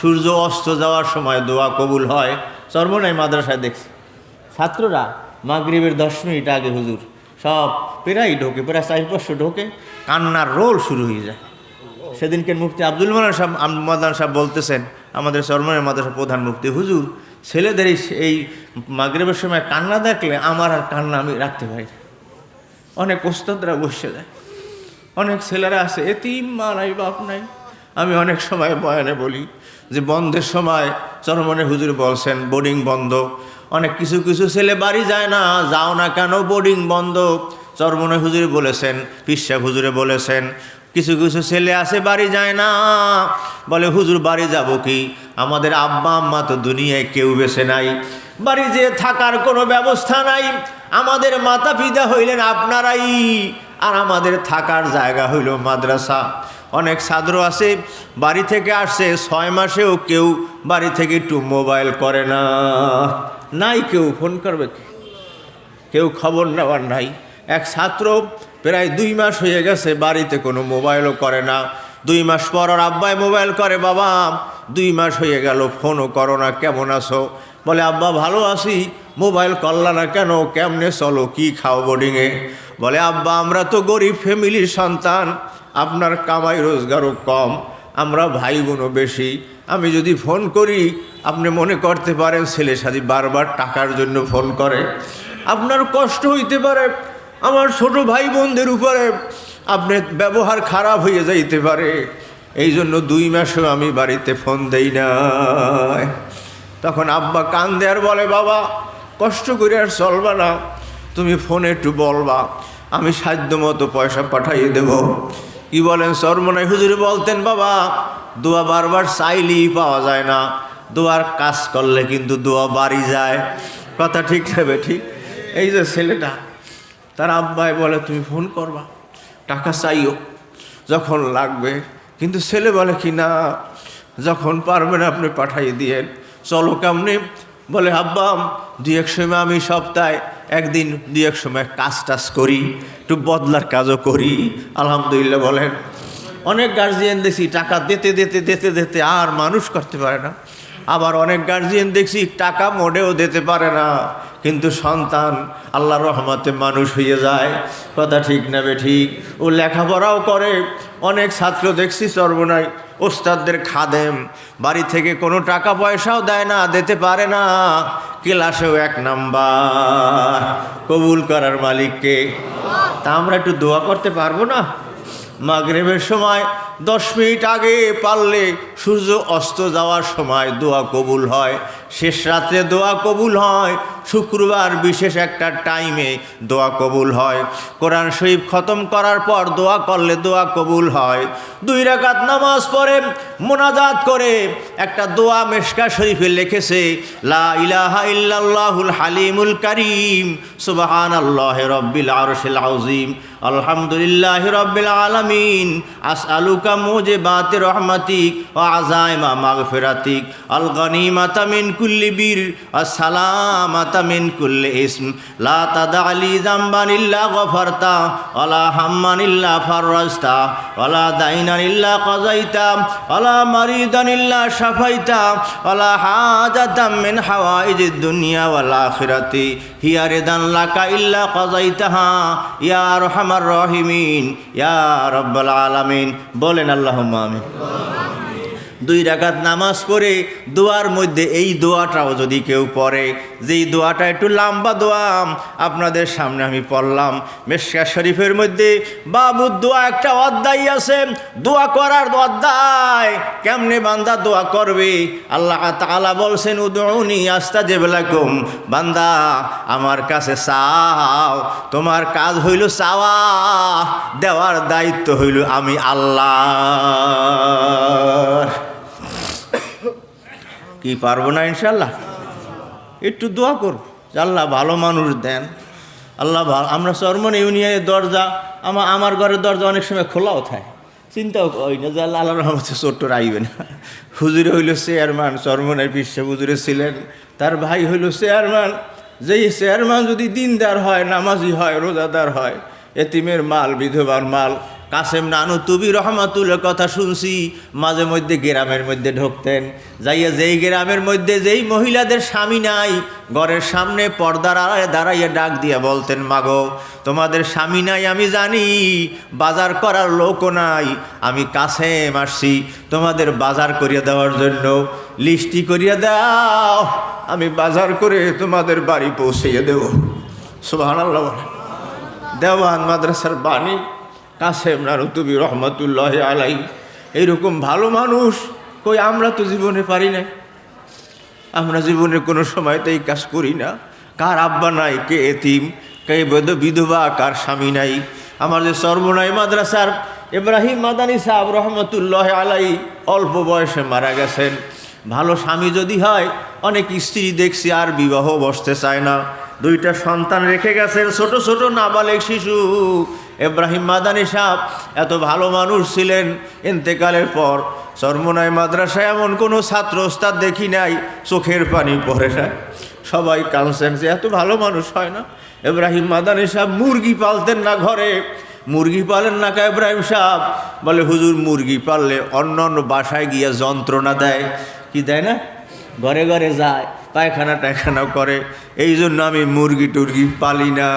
সূর্য অস্ত যাওয়ার সময় দোয়া কবুল হয়। চর্মনাই মাদ্রাসায় দেখছি। ছাত্ররা মাগরিবের দশ মিনিট আগে হুজুর সব প্রায় ঢোকে, প্রায় চার ঢোকে, কান্নার রোল শুরু হয়ে যায়। সেদিনকে মুফতি আব্দুল মালান সাহেব মাদান সাহেব বলতেছেন, আমাদের চরমনের মাদ্রাসার প্রধান মুফতি হুজুর, ছেলেদের এই এই মাগরিবের সময় কান্না দেখলে আমার আর কান্না আমি রাখতে পারি অনেক ওস্তাদরা বসে যায়। অনেক ছেলেরা আছে, এতিম মা নাই বাপ নাই। আমি অনেক সময় বয়ানে বলি যে বন্ধের সময় চরমনে হুজুর বলছেন, বোর্ডিং বন্ধ। অনেক কিছু কিছু ছেলে বাড়ি যায় না, যাও না কেন, বোর্ডিং বন্ধ। চরমনে হুজুর বলেছেন পিসা হুজুরে বলেছেন, কিছু কিছু ছেলে আছে, বাড়ি যায় না। বলে, হুজুর, বাড়ি যাব কি? আমাদের আব্বা আম্মা তো দুনিয়ায় কেউ বেছে নাই। বাড়ি যে থাকার কোনো ব্যবস্থা নাই। আমাদের মাতা পিতা হইলেন আপনারাই। আর আমাদের থাকার জায়গা হইল মাদ্রাসা। অনেক ছাত্র আছে, বাড়ি থেকে আসছে, ছয় মাসেও কেউ বাড়ি থেকে একটু মোবাইল করে না। নাই কেউ, ফোন করবে কেউ খবর নেওয়ার নাই। এক ছাত্র প্রায় দুই মাস হয়ে গেছে বাড়িতে কোনো মোবাইলও করে না। দুই মাস পর ওর আব্বাই মোবাইল করে, বাবা, দুই মাস হয়ে গেল, ফোনও করো না, কেমন আছো? বলে, আব্বা, ভালো আছি। মোবাইল করলা না কেন? কেমনে চলো? কি খাও বোর্ডিংয়ে বলে, আব্বা, আমরা তো গরিব ফ্যামিলির সন্তান। আপনার কামাই রোজগারও কম। আমরা ভাই বোনও বেশি। আমি যদি ফোন করি, আপনি মনে করতে পারেন ছেলে সাথী বারবার টাকার জন্য ফোন করে। আপনার কষ্ট হইতে পারে। আমার ছোট ভাই বোনদের উপরে আপনার ব্যবহার খারাপ হয়ে যাইতে পারে। এই জন্য দুই মাসেও আমি বাড়িতে ফোন দেই না তখন আব্বা কান দেয়ার বলে, বাবা কষ্ট করে আর চলবা না। তুমি ফোনে একটু বলবা, আমি সাধ্য মতো পয়সা পাঠাইয়ে দেব। কি বলেন সরমনাই হুজুরে বলতেন, বাবা, দোয়া বারবার চাইলেই পাওয়া যায় না। দোয়ার কাজ করলে কিন্তু দোয়া বাড়ি যায়। কথা ঠিক নেবে ঠিক এই যে ছেলেটা, তার আব্বাই বলে, তুমি ফোন করবা, টাকা চাইও, যখন লাগবে। কিন্তু ছেলে বলে কি, না, যখন পারবেন আপনি পাঠাই দিয়েন। চলো কেমনি? বলে, আব্বা দুই এক সময় আমি সপ্তাহে একদিন দুই এক সময় কাজ টাজ করি, একটু বদলার কাজও করি। আলহামদুলিল্লাহ বলেন। অনেক গার্জিয়ান দেখছি টাকা দিতে দিতে দিতে দিতে আর মানুষ করতে পারে না। আবার অনেক গার্জিয়ান দেখছি টাকা মোটেও দিতে পারে না। কিন্তু সন্তান আল্লাহর রহমতে মানুষ হয়ে যায়। কথা ঠিক নেবে ঠিক। ও লেখাপড়াও করে। অনেক ছাত্র দেখছি সর্বনাই ওস্তাদদের খাদেম, বাড়ি থেকে কোনো টাকা পয়সাও দেয় না, দিতে পারে না। ক্লাসেও এক নাম্বার, কবুল করার মালিককে। তা আমরা একটু দোয়া করতে পারব না? মাগরেবের সময় দশ মিনিট আগে পারলে সূর্য অস্ত যাওয়ার সময় দোয়া কবুল হয়। শেষ রাত্রে দোয়া কবুল হয়। শুক্রবার বিশেষ একটা টাইমে দোয়া কবুল হয়। কোরআন শরীফ খতম করার পর দোয়া করলে দোয়া কবুল হয়। দুই রাকাত নামাজ পড়ে, মোনাজাত করে, একটা দোয়া মেশকা শরীফে লিখেছে, লা ইলাহা ইল্লাল্লাহুল হালিমুল কারীম, সুবহানাল্লাহ রব্বিল আরশিল আযীম, আলহামদুলিল্লাহ রব্বিল আলামিন, আসআলুকা মুজিবাতি রহমাতিক আযাইমা মাগফিরাতিক। আল গনিমাতা মিন কুল্লি বীর আসসালামাতা মিন কুল্লি ইসম। লা তাদা লি যামবান ইল্লা গফারতা ওয়ালা হাম্মান ইল্লা ফাররাজতা ওয়ালা দাইনান ইল্লা কাযাইতা ওয়ালা মারিদান ইল্লা শাফাইতা ওয়ালা হাজাতাম মিন হাওয়াইজিদ দুনিয়া ওয়াল আখিরাতি। হিয়া লাকা ইল্লা কাযাইতাহা। ইয়া আরহামার রহিমিন। ইয়া রাব্বাল আলামিন। বলেন আল্লাহ আমিন। দুই রাকাত নামাজ পড়ে দোয়ার মধ্যে এই দোয়াটাও যদি কেউ পড়ে, যেই দোয়াটা একটু লম্বা দোয়া, আপনাদের সামনে আমি পড়লাম। মেশকা শরীফের মধ্যে বাবুর দোয়া একটা অধ্যায় আছে, দোয়া করার অধ্যায়, কেমনে বান্দা দোয়া করবে? আল্লাহ তাআলা বলছেন, উদউনি আস্তাজিব লাকুম বান্দা, আমার কাছে চাও, তোমার কাজ হইল চাওয়া, দেওয়ার দায়িত্ব হইল আমি আল্লাহ। কি পারব না ইনশাল্লাহ একটু দোয়া করব আল্লাহ ভালো মানুষ দেন। আল্লাহ ভালো আমরা চরমন ইউনিয়নের দরজা আমার আমার ঘরের দরজা অনেক সময় খোলাও থাকে। চিন্তাও করি না, যে আল্লাহ আল্লাহ রহমতে চোট্টর আইবে না। হুজুরে হইল চেয়ারম্যান চরমনের বিশ্বে হুজুরে ছিলেন। তার ভাই হইল চেয়ারম্যান। যেই চেয়ারম্যান যদি দিনদার হয়, নামাজি হয়, রোজাদার হয়, এতিমের মাল, বিধবার মাল কাসেম নানু তুবি রহমাতুল্লার কথা শুনছি। মাঝে মধ্যে গ্রামের মধ্যে ঢুকতেন। যাইয়া যেই গ্রামের মধ্যে যেই মহিলাদের স্বামী নাই, ঘরের সামনে পর্দার আড়ালে দাঁড়াইয়া ডাক দিয়া বলতেন, মাগো, তোমাদের স্বামী নাই আমি জানি, বাজার করার লোকও নাই। আমি কাসেম আসছি তোমাদের বাজার করিয়া দেওয়ার জন্য। লিস্টি করিয়া দাও, আমি বাজার করে তোমাদের বাড়ি পৌঁছাইয়া দেব। সুবাহ দেওয়ান মাদ্রাসার বাণী কাসেম নারুতুবি রহমতুল্লাহ আলাই এইরকম ভালো মানুষ কই আমরা তো জীবনে পারি না আমরা জীবনে কোনো সময় তো এই কাজ করি না। কার আব্বা নাই, কে এতিম, কে বিধবা, কার স্বামী নাই। আমার যে সর্বনয় মাদ্রাসার ইব্রাহিম মাদানী সাহেব রহমতুল্লাহ আলাই অল্প বয়সে মারা গেছেন। ভালো স্বামী যদি হয়, অনেক স্ত্রী দেখছি আর বিবাহ বসতে চায় না। দুইটা সন্তান রেখে গেছেন ছোট ছোট নাবালেক শিশু। ইব্রাহিম মাদানী সাহেব, এত ভালো মানুষ ছিলেন ইন্তেকালের পর। চর্মনায় মাদ্রাসায় এমন কোনো ছাত্র ওস্তাদ দেখি নাই, চোখের পানি পড়ে না। সবাই কাঁদছেন যে এত ভালো মানুষ হয় না। ইব্রাহিম মাদানী সাহেব, মুরগি পালতেন না ঘরে। মুরগি পালেন না কা ইব্রাহিম সাহেব? বলে, হুজুর, মুরগি পাললে অন্য অন্য বাসায় গিয়ে যন্ত্রণা দেয়। কি দেয় না? ঘরে ঘরে যায়। পায়খানা টায়খানাও করে। এই জন্য আমি মুরগি টুরগি পালি না।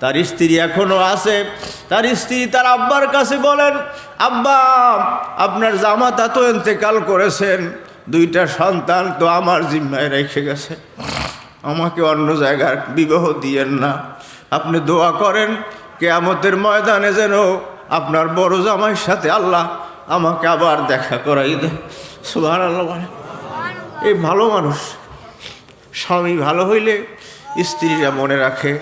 তার স্ত্রী এখনও আছে। তার স্ত্রী তার আব্বার কাছে বলেন, আব্বা, আপনার জামাতা তো এতেকাল করেছেন। দুইটা সন্তান তো আমার জিম্মায় রেখে গেছে। আমাকে অন্য জায়গার বিবাহ দিয়েন না। আপনি দোয়া করেন, কেয়ামতের ময়দানে যেন আপনার বড় জামাইয়ের সাথে আল্লাহ আমাকে আবার দেখা করাই দেয় সুভার আল্লাহ এই ভালো মানুষ। স্বামী ভালো হইলে স্ত্রীরা মনে রাখে।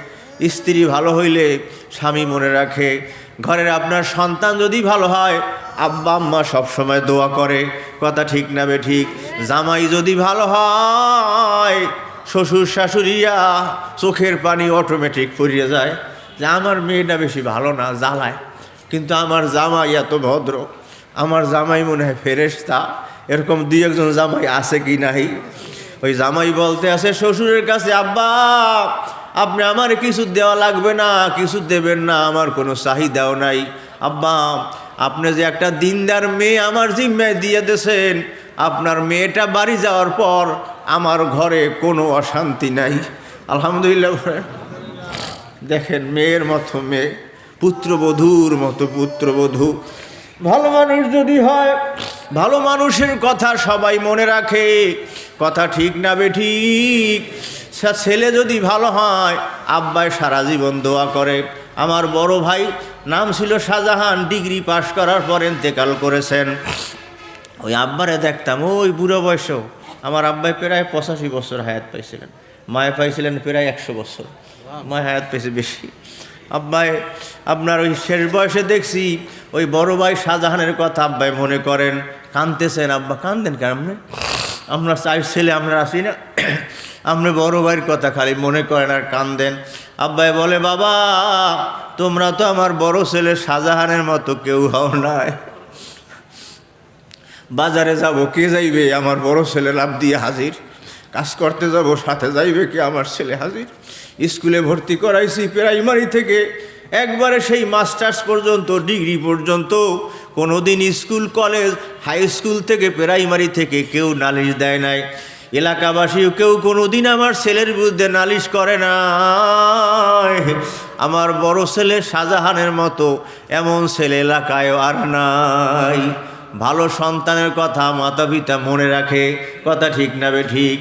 স্ত্রী ভালো হইলে স্বামী মনে রাখে। ঘরের আপনার সন্তান যদি ভালো হয়, আব্বা, আম্মা সবসময় দোয়া করে। কথা ঠিক না বে ঠিক জামাই যদি ভালো হয়, শ্বশুর শাশুড়িয়া চোখের পানি অটোমেটিক পড়িয়ে যায়। যে আমার মেয়েটা বেশি ভালো না, জ্বালায়। কিন্তু আমার জামাই এত ভদ্র। আমার জামাই মনে হয় ফেরেস্তা এরকম দুই একজন জামাই আছে কি নাই ওই জামাই বলতে আছে, শ্বশুরের কাছে, আব্বা, আপনি আমার কিছু দেওয়া লাগবে না, কিছু দেবেন না, আমার কোনো চাহিদাও নাই। আব্বা, আপনি যে একটা দিনদার মেয়ে আমার জিম্মায় দিয়ে দেছেন আপনার মেয়েটা বাড়ি যাওয়ার পর আমার ঘরে কোনো অশান্তি নাই। আলহামদুলিল্লাহ। দেখেন, মেয়ের মতো মেয়ে, পুত্রবধূর মতো পুত্রবধূ। ভালো মানুষ যদি হয় ভালো মানুষের কথা সবাই মনে রাখে। কথা ঠিক না বে ঠিক ছেলে যদি ভালো হয়, আব্বাই সারা জীবন দোয়া করে। আমার বড় ভাই নাম ছিল শাহজাহান, ডিগ্রি পাশ করার পর ইন্তেকাল করেছেন। ওই আব্বারে দেখতাম, ওই বুড়ো বয়সেও আমার আব্বাই প্রায় পঁচাশি বছর হায়াত পাইছিলেন। মায়ে পাইছিলেন প্রায় একশো বছর। মায় হায়াত পেয়েছে বেশি। আব্বাই, আপনার ওই শেষ বয়সে দেখছি ওই বড় ভাই শাহজাহানের কথা আব্বাই মনে করেন। কানতেছেন আব্বা কান্দেন কেন আপনি? আমরা চার ছেলে আমরা আসি না। আপনি বড় ভাইয়ের কথা খালি মনে করেন আর কান্দেন আব্বাই বলে, বাবা, তোমরা তো আমার বড় ছেলে, শাহজাহানের মতো কেউ হও নাই। বাজারে যাব, কে যাইবে? আমার বড় ছেলে লাভ দিয়ে হাজির। কাজ করতে যাব, সাথে যাইবে কি? আমার ছেলে হাজির। স্কুলে ভর্তি করাইছি প্রাইমারি থেকে। একবারে সেই মাস্টার্স পর্যন্ত, ডিগ্রি পর্যন্ত। কোনো দিন স্কুল, কলেজ, হাই স্কুল থেকে প্রাইমারি থেকে কেউ নালিশ দেয় নাই। এলাকাবাসীও কেউ কোনো দিন আমার ছেলের বিরুদ্ধে নালিশ করে না আমার বড় ছেলে শাহজাহানের মতো এমন ছেলে এলাকায় আর নাই। ভালো সন্তানের কথা মাতা পিতা মনে রাখে, কথা ঠিক না বে ঠিক।